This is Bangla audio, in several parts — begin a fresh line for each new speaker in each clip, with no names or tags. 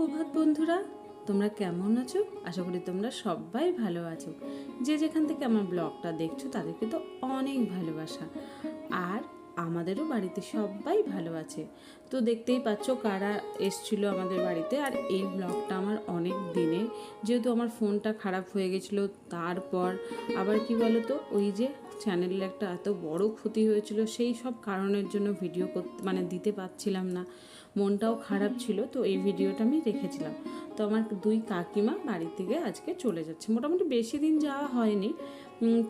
সুপ্রভাত বন্ধুরা, তোমরা কেমন আছো? আশা করি তোমরা সবাই ভালো আছো। যে যেখান থেকে আমার ব্লগটা দেখছ, তাদেরকে তো অনেক ভালোবাসা। আর আমাদেরও বাড়িতে সবাই ভালো আছে। তো দেখতেই পাচ্ছ কারা এসছিল আমাদের বাড়িতে। আর এই ব্লগটা আমার অনেক দিনে। যেহেতু আমার ফোনটা খারাপ হয়ে গেছিল, তারপর আবার কি বলো তো ওই যে চ্যানেলের একটা এত বড় ক্ষতি হয়েছিল, সেই সব কারণের জন্য ভিডিও করতে মানে দিতে পারছিলাম না। মনটাও খারাপ ছিল, তো এই ভিডিওটা আমি রেখেছিলাম। তো আমার দুই কাকিমা বাড়ির থেকে আজকে চলে যাচ্ছে। মোটামুটি বেশি দিন যাওয়া হয়নি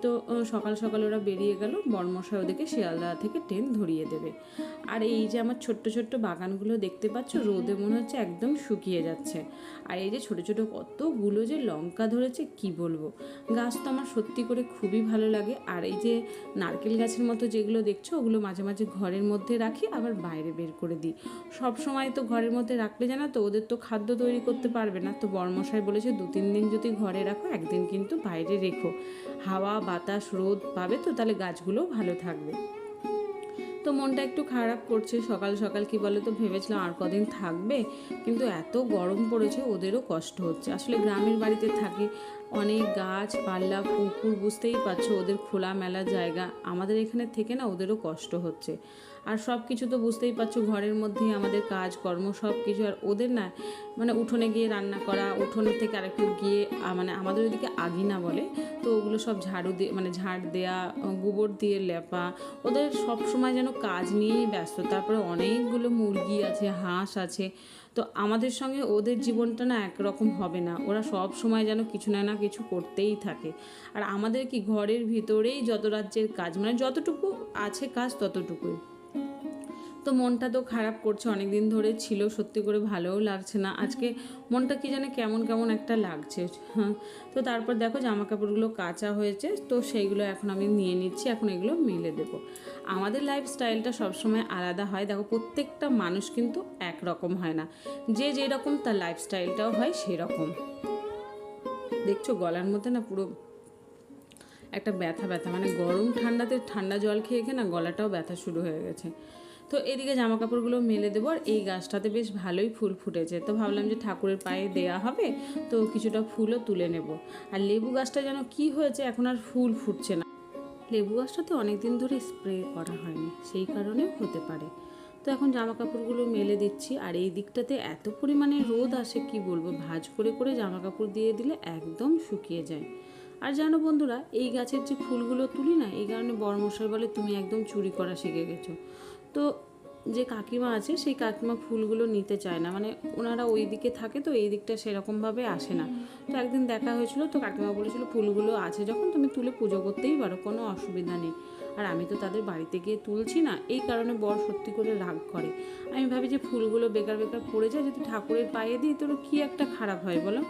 তো সকাল সকাল ওরা বেরিয়ে গেল, বর্মশাই ওদেরকে শিয়ালদা থেকে ট্রেন ধরিয়ে দেবে। আর এই যে আমার ছোট্ট ছোট্ট বাগানগুলো দেখতে পাচ্ছ, রোদে মনে হচ্ছে একদম শুকিয়ে যাচ্ছে। আর এই যে ছোট ছোট কতগুলো যে লঙ্কা ধরেছে, কি বলব? গাছ তো আমার সত্যি করে খুবই ভালো লাগে। আর এই যে নারকেল গাছের মতো যেগুলো দেখছ, ওগুলো মাঝে মাঝে ঘরের মধ্যে রাখি, আবার বাইরে বের করে দিই। সব সময় তো ঘরের মধ্যে রাখলে জানো তো, ওদের তো খাদ্য তৈরি করতে পারবে না। তো বর্মশাই বলেছে দু তিন দিন যদি ঘরে রাখো, একদিন কিন্তু বাইরে রেখো। হাওয়া বাতাস, রোদ পাবে তো, তাহলে গাছগুলো ভালো থাকবে। তো মনটা একটু খারাপ করছে, সকাল সকাল কি বলে তো ভেবেছিলাম আর কদিন থাকবে, কিন্তু এত গরম পড়েছে, ওদেরও কষ্ট হচ্ছে। আসলে গ্রামের বাড়িতে থাকে অনেক গাছ, পাল্লা, পুকুর, বুঝতেই পারছ, ওদের খোলা মেলা জায়গা। আমাদের এখানে থেকে না, ওদেরও কষ্ট হচ্ছে। আর সব কিছু তো বুঝতেই পারছ, ঘরের মধ্যেই আমাদের কাজ, কর্ম, সব কিছু। আর ওদের না মানে উঠোনে গিয়ে রান্না করা উঠোনের থেকে আরেকটু গিয়ে মানে আমাদের ওইদিকে আগিনা বলে, তো ওগুলো সব ঝাড়ু দিয়ে মানে ঝাড় দেয়া গোবর দিয়ে লেপা। ওদের সব সময় যেন কাজ নিয়েই ব্যস্ত। তারপরে অনেকগুলো মুরগি আছে, হাঁস আছে। তো আমাদের সঙ্গে ওদের জীবনটা না একরকম হবে না। ওরা সব সময় যেন কিছু না না কিছু করতেই থাকে। আর আমাদের কি ঘরের ভিতরেই যত রাজ্যের কাজ মানে যতটুকু আছে কাজ ততটুকুই। তো মনটা তো খারাপ করছে অনেক দিন ধরে ছিল, সত্যি করে ভালোও লাগছে না। আজকে মনটা কি জানে কেমন কেমন একটা লাগছে। হ্যাঁ তো তারপর দেখো জামা কাপড়গুলো কাঁচা হয়েছে, তো সেইগুলো এখন আমি নিয়ে নিচ্ছি, এখন এগুলো মেলে দেবো। আমাদের লাইফস্টাইলটা সবসময় আলাদা হয়। দেখো প্রত্যেকটা মানুষ কিন্তু একরকম হয় না। যে যেরকম তার লাইফস্টাইলটাও হয় সেরকম। দেখছ গলার মধ্যে না পুরো একটা ব্যথা ব্যথা। মানে গরম ঠান্ডাতে ঠান্ডা জল খেয়ে খেয়ে না গলাটাও ব্যথা শুরু হয়ে গেছে। তো এদিকে জামা কাপড়গুলো মেলে দেবো আর এই গাছটাতে বেশ ভালোই ফুল ফুটেছে। তো ভাবলাম যে ঠাকুরের পায়ে দেয়া হবে, তো কিছুটা ফুলও তুলে নেব। আর লেবু গাছটা যেন কি হয়েছে এখন আর ফুল ফুটছে না। লেবু গাছটাতে অনেক দিন ধরে স্প্রে করা হয়নি, সেই কারণে হতে পারে। তো এখন জামা কাপড়গুলো মেলে দিচ্ছি আর এই দিকটাতে এত পরিমাণে রোদ আসে, কি বলব? ভাঁজ করে করে জামা কাপড় দিয়ে দিলে একদম শুকিয়ে যায়। আর জানো বন্ধুরা, এই গাছের যে ফুলগুলো তুলি না, এই কারণে বড়মশাই বলে তুমি একদম চুরি করা শিখে গেছো। তো যে কাকিমা আছে, সেই কাকিমা ফুলগুলো নিতে চায় না। মানে ওনারা ওই দিকে থাকে তো, এই দিকটা সেরকমভাবে আসে না। তো একদিন দেখা হয়েছিল, তো কাকিমা বলেছিল, ফুলগুলো আছে, যখন তুমি তুলে পুজো করতেই পারো, কোনো অসুবিধা নেই। আর আমি তো তাদের বাড়িতে গিয়ে তুলছি না, এই কারণে বর সত্যি করে রাগ করে। আমি ভাবি যে ফুলগুলো বেকার বেকার পড়ে যায়, যদি ঠাকুরের পায়ে দিই, তোর কি একটা খারাপ হয় বলো?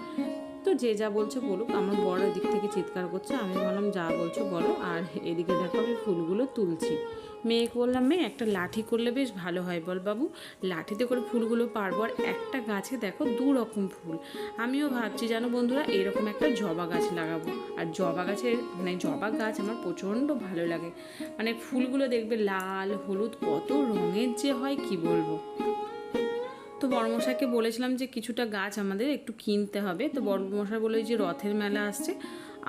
তো যে যা বলছে বলুক, আমার বড় দিক থেকে চিৎকার করছে, আমি বললাম, যা বলছো বলো। আর এদিকে দেখো, আমি ফুলগুলো তুলছি। মেয়েকে বললাম, মেয়ে, একটা লাঠি করলে বেশ ভালো হয় বল বাবু। লাঠিতে করে ফুলগুলো পারব আর একটা গাছে দেখো দু রকম ফুল। আমিও ভাবছি, জানো বন্ধুরা, এরকম একটা জবা গাছ লাগাবো। আর জবা গাছের মানে জবা গাছ আমার প্রচণ্ড ভালো লাগে। মানে ফুলগুলো দেখবে লাল, হলুদ, কত রঙের যে হয়, কি বলব? তো বড়মশাইকে বলেছিলাম যে কিছুটা গাছ আমাদের একটু কিনতে হবে। তো বড়মশাই বলে যে রথের মেলা আসছে,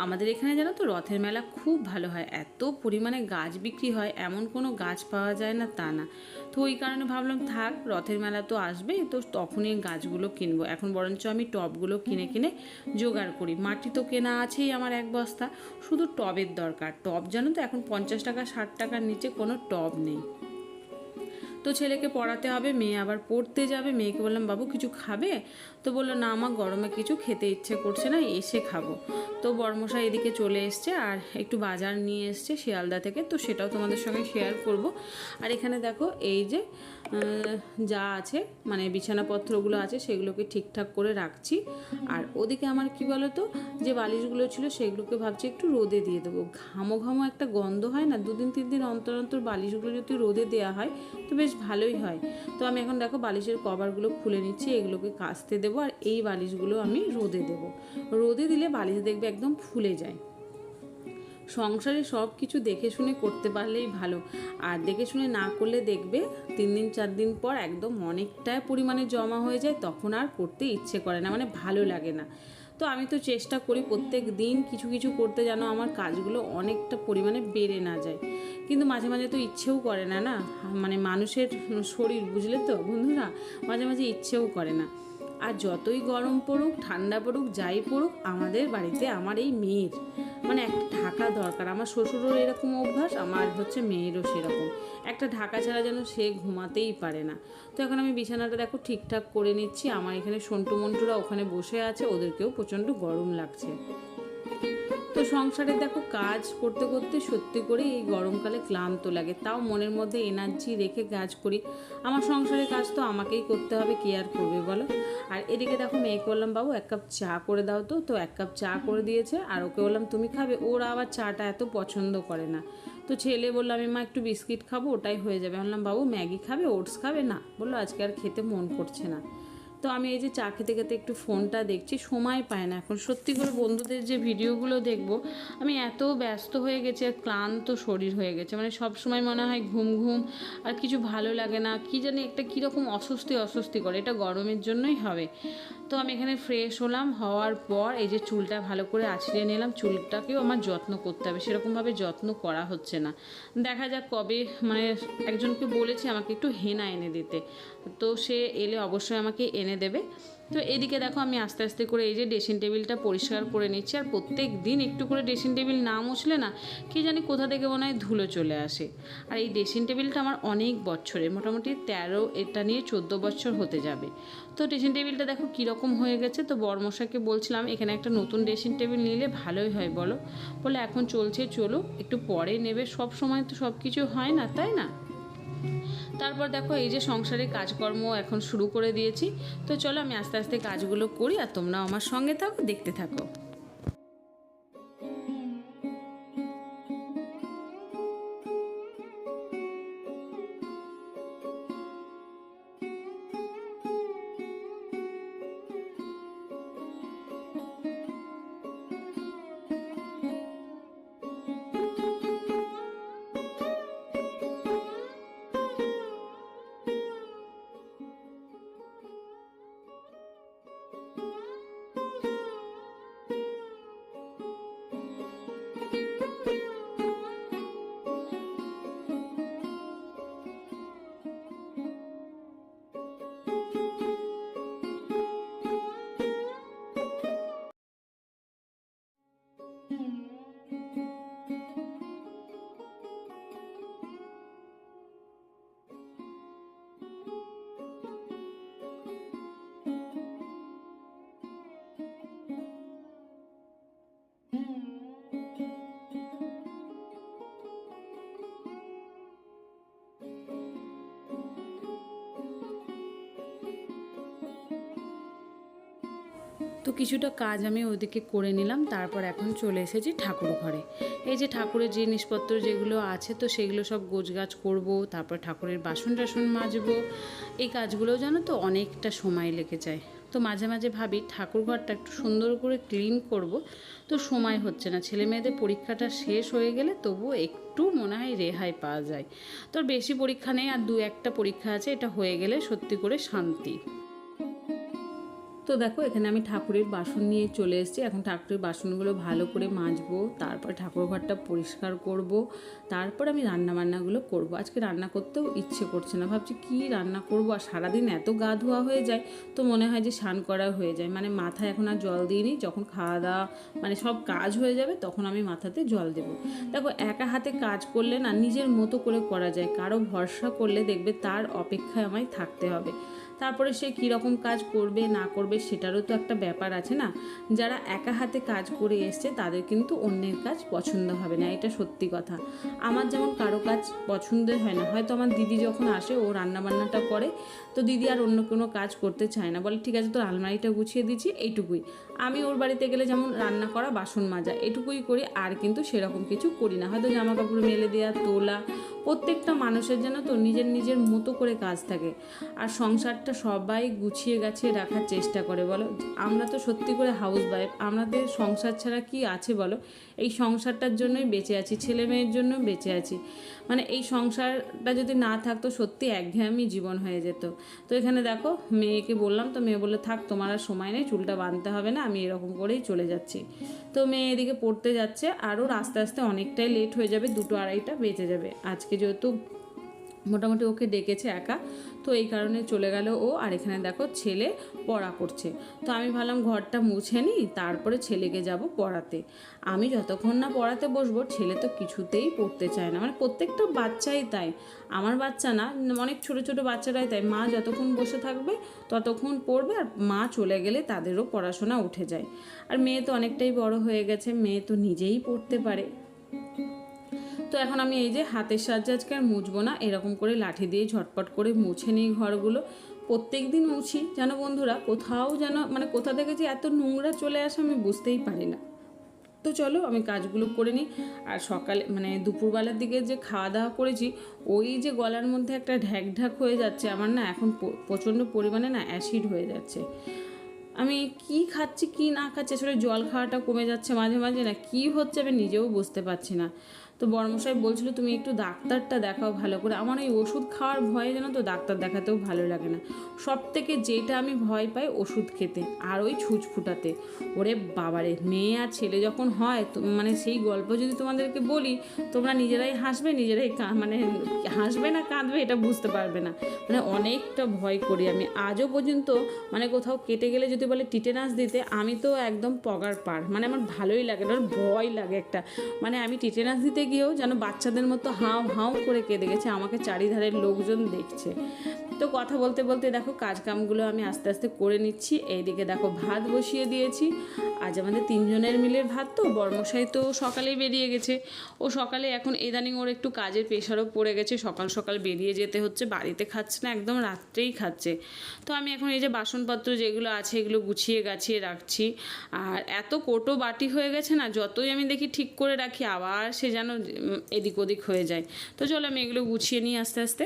আমাদের এখানে জানো তো রথের মেলা খুব ভালো হয়। এত পরিমাণে গাছ বিক্রি হয়, এমন কোনো গাছ পাওয়া যায় না তা না। তো ওই কারণে ভাবলাম, থাক, রথের মেলা তো আসবে তো তখনই গাছগুলো কিনবো। এখন বরঞ্চ আমি টবগুলো কিনে কিনে জোগাড় করি। মাটি তো কেনা আছেই আমার এক বস্তা, শুধু টবের দরকার। টব জানো তো এখন পঞ্চাশ টাকা, ষাট টাকার নিচে কোনো টব নেই। তো ছেলেকে পড়াতে হবে, মেয়ে আবার পড়তে যাবে। মেয়েকে বললাম, বাবু, কিছু খাবে? তো বলল, না আমার গরমে কিছু খেতে ইচ্ছে করছে না, এসে খাব। তো বর্মশাই এদিকে চলে এসছে আর একটু বাজার নিয়ে এসছে শিয়ালদা থেকে। তো সেটাও তোমাদের সঙ্গে শেয়ার করব। আর এখানে দেখো, এই যে যা আছে মানে বিছানাপত্রগুলো আছে, সেগুলোকে ঠিকঠাক করে রাখছি। আর ওদিকে আমার কি বলো তো যে বালিশগুলো ছিল, সেগুলোকে ভাবছি একটু রোদে দিয়ে দেবো। ঘামো ঘামো একটা গন্ধ হয় না? দুদিন, তিন দিন অন্তর অন্তর বালিশগুলো যদি রোদে দেওয়া হয়, তো বেশ ভালোই হয়। তো আমি এখন দেখো বালিশের কভারগুলো খুলে নিচ্ছি, এগুলোকে কাচতে দেবো, আর এই বালিশগুলো আমি রোদে দেবো। রোদে দিলে বালিশ দেখবে একদম ফুলে যায়। সংসারে সব কিছু দেখে শুনে করতে পারলেই ভালো। আর দেখে শুনে না করলে দেখবে তিন দিন, চার দিন পর একদম অনেকটা পরিমাণে জমা হয়ে যায়, তখন আর করতে ইচ্ছে করে না মানে ভালো লাগে না। তো আমি তো চেষ্টা করি প্রত্যেক দিন কিছু কিছু করতে যেন আমার কাজগুলো অনেকটা পরিমাণে বেড়ে না যায়। কিন্তু মাঝে মাঝে তো ইচ্ছেও করে না না? মানে মানুষের শরীর, বুঝলে তো বন্ধুরা? মাঝে মাঝে ইচ্ছেও করে না। আর যতই গরম পড়ুক, ঠান্ডা পড়ুক, যাই পড়ুক, আমাদের বাড়িতে আমার এই মেয়ের মানে একটা ঢাকা দরকার। আমার শ্বশুরও এরকম অভ্যাস, আমার হচ্ছে মেয়েরও সেরকম। একটা ঢাকা ছাড়া যেন সে ঘুমাতেই পারে না। তো এখন আমি বিছানাটা দেখো ঠিকঠাক করে নিচ্ছি। আমার এখানে সন্টু মন্টুরা ওখানে বসে আছে, ওদেরকেও প্রচণ্ড গরম লাগছে। তো সংসারে দেখো কাজ করতে করতে সত্যি করে এই গরমকালে ক্লান্ত লাগে। তাও মনের মধ্যে এনার্জি রেখে কাজ করি। আমার সংসারের কাজ তো আমাকেই করতে হবে, কে আর করবে বলো? আর এদিকে দেখো মেয়েকে বললাম, বাবু, এক কাপ চা করে দাও তো। তো এক কাপ চা করে দিয়েছে আর ওকে বললাম, তুমি খাবে? ওরা আবার চাটা এত পছন্দ করে না। তো ছেলে বলল, আমি মা একটু বিস্কিট খাব, ওটাই হয়ে যাবে। বললাম, বাবু, ম্যাগি খাবে, ওটস খাবে? না, বলল, আজকে আর খেতে মন করছে না। তো আমি এই যে চা খেতে খেতে একটু ফোনটা দেখছি, সময় পায় না এখন। সত্যি করে বন্ধুদের যে ভিডিওগুলো দেখব, আমি এত ব্যস্ত হয়ে গেছি আর ক্লান্ত শরীর হয়ে গেছে। মানে সব সময় মনে হয় ঘুম ঘুম, আর কিছু ভালো লাগে না, কি জানি একটা কীরকম অস্বস্তি অস্বস্তি করে, এটা গরমের জন্যই হবে। তো আমি এখানে ফ্রেশ হলাম, হওয়ার পর এই যে চুলটা ভালো করে আছড়িয়ে নিলাম, চুলটাকেও আমার যত্ন করতে হবে, সেরকমভাবে যত্ন করা হচ্ছে না। দেখা যাক কবে মানে একজনকে বলেছি আমাকে একটু হেনা এনে দিতে। তো সে এলে অবশ্যই আমাকে এনে দেবে। তো এদিকে দেখো আমি আস্তে আস্তে করে এই যে ড্রেসিং টেবিলটা পরিষ্কার করে নিচ্ছি। আর প্রত্যেক দিন একটু করে ড্রেসিং টেবিল না মুছলে না, কি জানি কোথা থেকে মনে হয় ধুলো চলে আসে। আর এই ড্রেসিং টেবিলটা আমার অনেক বছরে মোটামুটি তেরো, এটা নিয়ে চোদ্দ বছর হতে যাবে। তো ড্রেসিং টেবিলটা দেখো কীরকম হয়ে গেছে। তো বর্মশাকে বলছিলাম, এখানে একটা নতুন ড্রেসিং টেবিল নিলে ভালোই হয় বলো। বলে, এখন চলছে চলো একটু পরে নেবে। সব সময় তো সব কিছু হয় না, তাই না? তারপর দেখো এই যে সংসারে কাজকর্ম এখন শুরু করে দিয়েছি। তো চলো আমি আস্তে আস্তে কাজগুলো করি আর তোমরাও আমার সঙ্গে থাকো, দেখতে থাকো। কিছুটা কাজ আমি ওদিকে করে নিলাম, তারপর এখন চলে এসেছি ঠাকুর ঘরে। এই যে ঠাকুরের জিনিসপত্র যেগুলো আছে, তো সেগুলো সব গোছগাছ করব, তারপর ঠাকুরের বাসন টাসন মাজবো। এই কাজগুলো জানো তো অনেকটা সময় লেগে যায়। তো মাঝে মাঝে ভাবি ঠাকুর ঘরটা একটু সুন্দর করে ক্লিন করব, তো সময় হচ্ছে না। ছেলে মেয়েদের পরীক্ষাটা শেষ হয়ে গেলে তবুও একটু মনে হয় রেহাই পাওয়া যায়। তো বেশি পরীক্ষা নেই, আর দু একটা পরীক্ষা আছে, এটা হয়ে গেলে সত্যি করে শান্তি। তো দেখো, এখানে আমি ঠাকুরের বাসন নিয়ে চলে এসেছি। এখন ঠাকুরের বাসনগুলো ভালো করে মাজবো, তারপর ঠাকুর ঘরটা পরিষ্কার করব, তারপর আমি রান্না বান্নাগুলো করব। আজকে রান্না করতেও ইচ্ছে করছে না, ভাবছি কি রান্না করব? আর সারাদিন এত গা ধোয়া হয়ে যায়, তো মনে হয় যে স্নান করা হয়ে যায়। মানে মাথায় এখন আর জল দিইনি, যখন খাওয়া দাওয়া মানে সব কাজ হয়ে যাবে, তখন আমি মাথাতে জল দেব। দেখো, একা হাতে কাজ করলে না নিজের মতো করে করা যায়, কারও ভরসা করলে দেখবে তার অপেক্ষায় আমায় থাকতে হবে। তারপরে সে কীরকম কাজ করবে, না করবে সেটারও তো একটা ব্যাপার আছে না? যারা একা হাতে কাজ করে এসছে তাদের কিন্তু অন্যের কাজ পছন্দ হবে না, এটা সত্যি কথা। আমার যেমন কারও কাজ পছন্দ হয় না, হয়তো আমার দিদি যখন আসে ও রান্নাবান্নাটা করে তো দিদি আর অন্য কোনো কাজ করতে চায় না। বলে, ঠিক আছে, তোর আলমারিটা গুছিয়ে দিচ্ছি, এইটুকুই। আমি ওর বাড়িতে গেলে যেমন রান্না করা, বাসন মাজা, এটুকুই করি, আর কিন্তু সেরকম কিছু করি না। হয়তো জামা কাপড় মেলে দেওয়া তোলা, প্রত্যেকটা মানুষের যেন তো নিজের নিজের মতো করে কাজ থাকে। আর সংসারটা সবাই গুছিয়ে গাছিয়ে রাখার চেষ্টা করে, বলো। আমরা তো সত্যি করে হাউস ওয়াইফ আমাদের সংসার ছাড়া কি আছে, বলো? এই সংসারটার জন্যই বেঁচে আছি, ছেলে মেয়ের জন্য বেঁচে আছি। মানে এই সংসারটা যদি না থাকতো, সত্যি একঘেয়ামি জীবন হয়ে যেত। তো এখানে দেখো, মেয়েকে বললাম, তো মেয়ে বলল, থাক, তোমার আর সময় নেই, চুলটা বাঁধতে হবে না, আমি এরকম করেই চলে যাচ্ছি। তো মেয়ে এদিকে পড়তে যাচ্ছে, আরও আস্তে আস্তে অনেকটাই লেট হয়ে যাবে, দুটো আড়াইটা বেঁচে যাবে। আজকে যেহেতু মোটামুটি ওকে ডেকেছে একা। তো এই কারণে চলে গেল ও। আর এখানে দেখো ছেলে পড়া করছে। তো আমি ভাবলাম ঘরটা মুছে নিই, তারপরে ছেলেকে যাব পড়াতে। আমি যতক্ষণ না পড়াতে বসবো, ছেলে তো কিছুতেই পড়তে চায় না। মানে প্রত্যেকটা বাচ্চাই তাই। আমার বাচ্চা না, অনেক ছোট ছোট বাচ্চারাই তাই। মা যতক্ষণ বসে থাকবে, ততক্ষণ পড়বে আর মা চলে গেলে তাদেরও পড়াশোনা উঠে যায়। আর মেয়ে তো অনেকটাই বড় হয়ে গেছে। মেয়ে তো নিজেই পড়তে পারে। তো এখন আমি এই যে হাতের সাহায্যে আজকে আর মুছবো না, এরকম করে লাঠি দিয়ে ঝটপট করে মুছে নিই ঘরগুলো। প্রত্যেক দিন মুছি, যেন বন্ধুরা কোথাও যেন মানে কোথা থেকে যে এত নোংরা চলে আসে আমি বুঝতেই পারি না। তো চলো আমি কাজগুলো করে নিই। আর সকালে মানে দুপুরবেলার দিকে যে খাওয়া দাওয়া করেছি, ওই যে গলার মধ্যে একটা ঢ্যাক ঢ্যাক হয়ে যাচ্ছে, আমার না এখন প্রচণ্ড পরিমাণে না অ্যাসিড হয়ে যাচ্ছে। আমি কি খাচ্ছি, কি না খাচ্ছি, আসলে জল খাওয়াটা কমে যাচ্ছে মাঝে মাঝে না, কি হচ্ছে আমি নিজেও বুঝতে পারছি না। তো বর্মশাই বলছিল, তুমি একটু ডাক্তারটা দেখাও ভালো করে। আমার এই ওষুধ খাওয়ার ভয়ে যেন তো ডাক্তার দেখাতেও ভালো লাগে না। সব থেকে যেটা আমি ভয় পাই ওষুধ খেতে, আর ওই ছুঁচ ফুটাতে। ওরে বাবারে, মেয়ে আর ছেলে যখন হয় মানে সেই গল্প যদি তোমাদেরকে বলি, তোমরা নিজেরাই হাসবে, নিজেরাই মানে হাসবে না কাঁদবে এটা বুঝতে পারবে না। মানে অনেকটা ভয় করি আমি। আজও পর্যন্ত মানে কোথাও কেটে গেলে যদি বলে টিটেনাস দিতে, আমি তো একদম পগার পার। মানে আমার ভালোই লাগে না ভয় লাগে একটা। মানে আমি টিটেনাস দিতে গিয়েও যেন বাচ্চাদের মতো হাও হাও করে কেঁদে গেছে, আমাকে চারিধারের লোকজন দেখছে। তো কথা বলতে বলতে দেখো কাজ কামগুলো আমি আস্তে আস্তে করে নিচ্ছি, এইদিকে দেখো ভাত বসিয়ে দিয়েছি। আজ আমাদের তিনজনের মিলের ভাত তো, বর্মশাই তো সকালেই বেরিয়ে গেছে। ও সকালে এখন ইদানিং ওর একটু কাজের প্রেশারও পড়ে গেছে, সকাল সকাল বেরিয়ে যেতে হচ্ছে, বাড়িতে খাচ্ছে না, একদম রাত্রেই খাচ্ছে। তো আমি এখন এই যে বাসনপত্র যেগুলো আছে এগুলো গুছিয়ে গাছিয়ে রাখছি। আর এত কোটো বাটি হয়ে গেছে না, যতই আমি দেখি ঠিক করে রাখি, আবার সে যেন এদিক ওদিক হয়ে যায়। তো চলো আমি এগুলো গুছিয়ে নিই আস্তে আস্তে।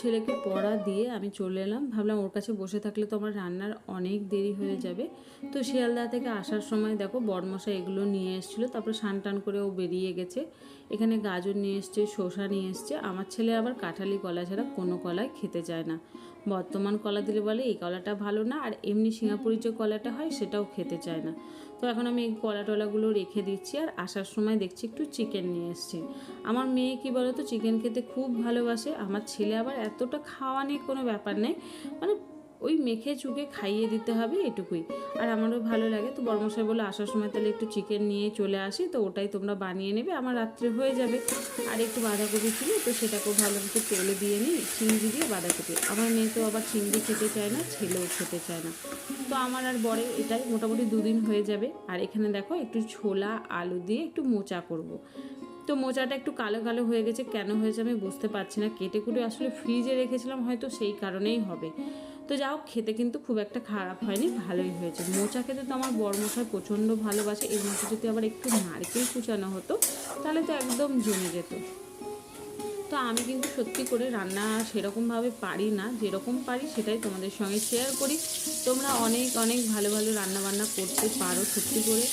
ছেলেকে পড়া দিয়ে আমি চলে এলাম। ভাবলাম ওর কাছে বসে থাকলে তো আমার রান্নার অনেক দেরি হয়ে যাবে। তো শিয়ালদা থেকে আসার সময় দেখো বড়মশা এগুলো নিয়ে এসেছিল, তারপরে স্নান টান করে ও বেরিয়ে গেছে। এখানে গাজর নিয়ে এসছে, শসা নিয়ে এসছে। আমার ছেলে আবার কাঁঠালি কলা ছাড়া কোনো কলাই খেতে চায় না। বর্তমান কলা দিলে বলে, এই কলাটা ভালো না। আর এমনি সিঙ্গাপুরি যে কলাটা হয় সেটাও খেতে চায় না। তো এখন আমি এই কলা টলাগুলো রেখে দিচ্ছি আর আসার সময় দেখছি একটু চিকেন নিয়ে এসছি। আমার মেয়ে কি বলো তো চিকেন খেতে খুব ভালোবাসে। আমার ছেলে আবার এতটা খাওয়া নিয়ে কোনো ব্যাপার নেই। মানে ওই মেখে চুকে খাইয়ে দিতে হবে এটুকুই। আর আমারও ভালো লাগে। তো বর্মশাই বলে আসার সময় তাহলে একটু চিকেন নিয়ে চলে আসি, তো ওটাই তোমরা বানিয়ে নেবে। আমার রাত্রে হয়ে যাবে। আর একটু বাঁধাকপি ছিল, তো সেটাকেও ভালো মতো তেলে দিয়ে নিই, চিংড়ি দিয়ে বাঁধাকপি। আমার মেয়ে তো আবার চিংড়ি খেতে চায় না, ছেলেও খেতে চায় না। তো আমার আর বরে এটাই মোটামুটি দুদিন হয়ে যাবে। আর এখানে দেখো, একটু ছোলা, আলু দিয়ে একটু মোচা করব। তো মোচাটা একটু কালো কালো হয়ে গেছে, কেন হয়েছে আমি বুঝতে পারছি না। কেটে কুটে আসলে ফ্রিজে রেখেছিলাম, হয়তো সেই কারণেই হবে। তো যাও খেতে কিন্তু খুব একটা খারাপ হয়নি, ভালোই হয়েছে। মোচা খেতে তো আমার বড় মশাই প্রচণ্ড ভালোবাসে, এর মধ্যে যদি আবার একটু নারকেল কুচানো হতো, তাহলে তো একদম জমে যেত। তো আমি কিন্তু সত্যি করে রান্না সেরকমভাবে পারি না। যেরকম পারি সেটাই তোমাদের সঙ্গে শেয়ার করি। তোমরা অনেক অনেক ভালো ভালো রান্না বান্না করতে পারো সত্যি করে।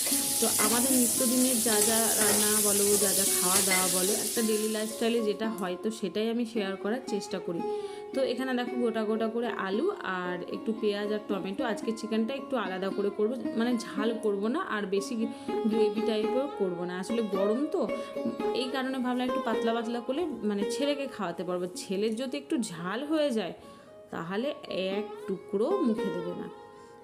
তো আমাদের নিত্যদিনের যা যা রান্না বলো, যা যা খাওয়া দাওয়া বলো, একটা ডেলি লাইফস্টাইলে যেটা হয় তো সেটাই আমি শেয়ার করার চেষ্টা করি। তো এখানে দেখো গোটা গোটা করে আলু আর একটু পেঁয়াজ আর টমেটো। আজকে চিকেনটা একটু আলাদা করে করব। মানে ঝাল করব না আর বেশি গ্রেভি টাইপের করব না। আসলে গরম তো, এই কারণে ভাবলাম একটু পাতলা পাতলা করলে মানে ছেলেকে খাওয়াতে পারব। ছেলের যদি একটু ঝাল হয়ে যায়, তাহলে এক টুকরো মুখে দেবে না।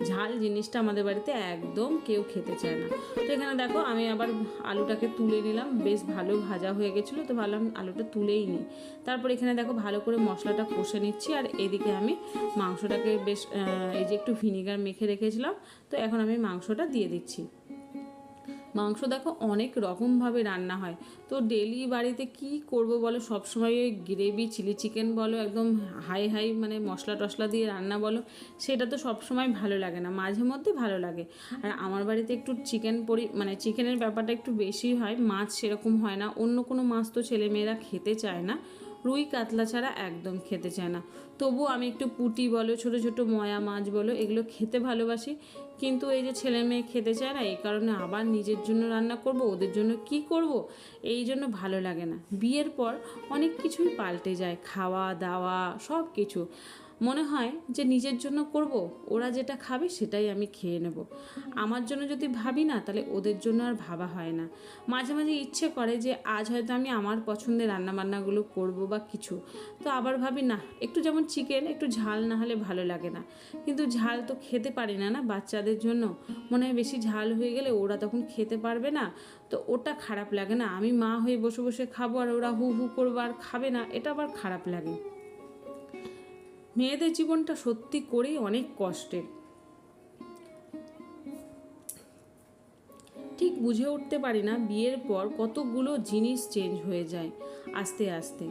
ঝাল জিনিসটা আমাদের বাড়িতে একদম কেউ খেতে চায় না। তো এখানে দেখো, আমি আবার আলুটাকে তুলে নিলাম। বেশ ভালো ভাজা হয়ে গেছিল, তো ভালো আমি আলুটা তুলেই নিই। তারপর এখানে দেখো, ভালো করে মশলাটা কষে নিচ্ছি। আর এদিকে আমি মাংসটাকে বেশ এই যে একটু ভিনিগার মেখে রেখেছিলাম, তো এখন আমি মাংসটা দিয়ে দিচ্ছি। মাংস দেখো অনেক রকমভাবে রান্না হয়। তো ডেলি বাড়িতে কি করব বলো? সবসময় ওই গ্রেভি চিলি চিকেন বলো, একদম হাই হাই মানে মশলা টশলা দিয়ে রান্না বলো, সেটা তো সবসময় ভালো লাগে না, মাঝে মধ্যে ভালো লাগে। আর আমার বাড়িতে একটু চিকেন পরি মানে চিকেনের ব্যাপারটা একটু বেশি হয়, মাছ সেরকম হয় না, অন্য কোনো মাছ তো ছেলেমেয়েরা খেতে চায় না, রুই কাতলা ছাড়া একদম খেতে চায় না। তবু আমি একটু পুটি বলো, ছোট ছোট ময়া মাছ বলো, এগুলো খেতে ভালোবাসি কিন্তু এই যে ছেলে মেয়ে খেতে চায় না, এই কারণে আবার নিজের জন্য রান্না করব, ওদের জন্য কি করব, এই জন্য ভালো লাগে না। বিয়ের পর অনেক কিছুই পাল্টে যায় খাওয়া দাওয়া সব কিছু মনে হয় যে নিজের জন্য করব, ওরা যেটা খাবে সেটাই আমি খেয়ে নেব। আমার জন্য যদি ভাবি না, তাহলে ওদের জন্য আর ভাবা হয় না। মাঝে মাঝে ইচ্ছে করে যে আজ হয়তো আমি আমার পছন্দের রান্নাবান্নাগুলো করব বা কিছু। তো আবার ভাবি, না, একটু যেমন চিকেন, একটু ঝাল না হলে ভালো লাগে না। কিন্তু ঝাল তো খেতে পারি না না বাচ্চাদের জন্য। মনে হয় বেশি ঝাল হয়ে গেলে ওরা তখন খেতে পারবে না। তো ওটা খারাপ লাগে না। আমি মা হয়ে বসে বসে খাব আর ওরা হু হু করব আর খাবে না, এটা আবার খারাপ লাগে। মেয়েদের জীবনটা সত্যি করেই অনেক কষ্টের। ঠিক বুঝে উঠতে পারি না বিয়ের পর কতগুলো জিনিস চেঞ্জ হয়ে যায় আস্তে আস্তে।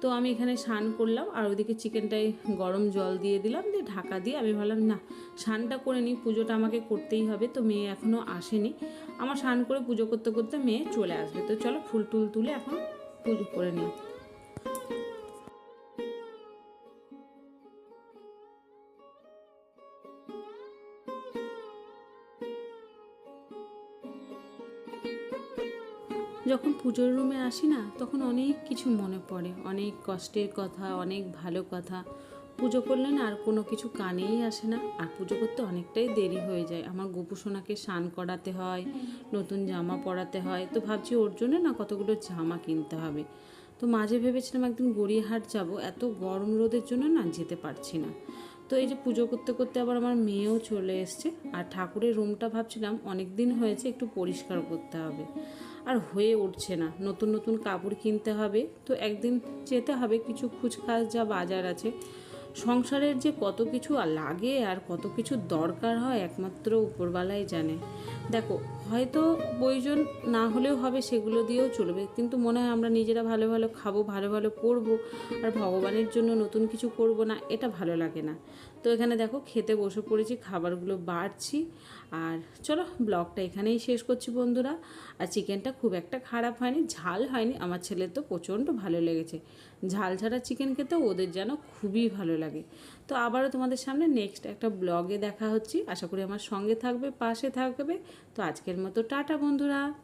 তো আমি এখানে স্নান করলাম আর ওইদিকে চিকেনটাই গরম জল দিয়ে দিলাম, দিয়ে ঢাকা দিয়ে আমি ভাবলাম, না, স্নানটা করে নিই, পুজোটা আমাকে করতেই হবে। তো মেয়ে এখনও আসেনি। আমার স্নান করে পুজো করতে করতে মেয়ে চলে আসবে। তো চলো ফুল টুল তুলে এখন পুজো করে নিই। পুজোর রুমে আসি না, তখন অনেক কিছু মনে পড়ে। অনেক কষ্টের কথা, অনেক ভালো কথা। পুজো করলে না আর কোনো কিছু কানেই আসে না। আর পুজো করতে অনেকটাই দেরি হয়ে যায়। আমার গোপুসোনাকে স্নান করাতে হয়, নতুন জামা পরাতে হয়। তো ভাবছি ওর জন্য না কতগুলো জামা কিনতে হবে। তো মাঝে ভেবেছিলাম একদিন গড়িয়াহাট যাব। এত গরম রোদের জন্য না যেতে পারছি না। তো এই যে পুজো করতে করতে আবার আমার মেয়েও চলে এসছে। আর ঠাকুরের রুমটা ভাবছিলাম অনেক দিন হয়েছে একটু পরিষ্কার করতে হবে। আর হয়ে উঠছে না। নতুন নতুন কাপড় কিনতে হবে, তো একদিন যেতে হবে। কিছু খুচখাচ যা বাজার আছে, সংসারের যে কত কিছু লাগে আর কত কিছু দরকার হয় একমাত্র উপরবালাই জানে। দেখো, হয়তো প্রয়োজন না হলেও হবে, সেগুলো দিয়েও চলবে। কিন্তু মনে হয় আমরা নিজেরা ভালো ভালো খাব, ভালো ভালো পরবো আর ভগবানের জন্য নতুন কিছু করব না, এটা ভালো লাগে না। তো এখানে দেখো, খেতে বসে পড়েছি, খাবারগুলো বাড়ছি আর চলো ব্লগটা এখানেই শেষ করছি বন্ধুরা। আর চিকেনটা খুব একটা খারাপ হয়নি, ঝাল হয়নি, আমার ছেলে তো প্রচণ্ড ভালো লেগেছে। ঝাল ছাড়া চিকেন খেতে ওদের যেন খুবই ভালো লাগে। তো আবারও তোমাদের সামনে নেক্সট একটা ব্লগে দেখা হচ্ছে। আশা করি আমার সঙ্গে থাকবে, পাশে থাকবে। তো আজকের মতো টাটা বন্ধুরা।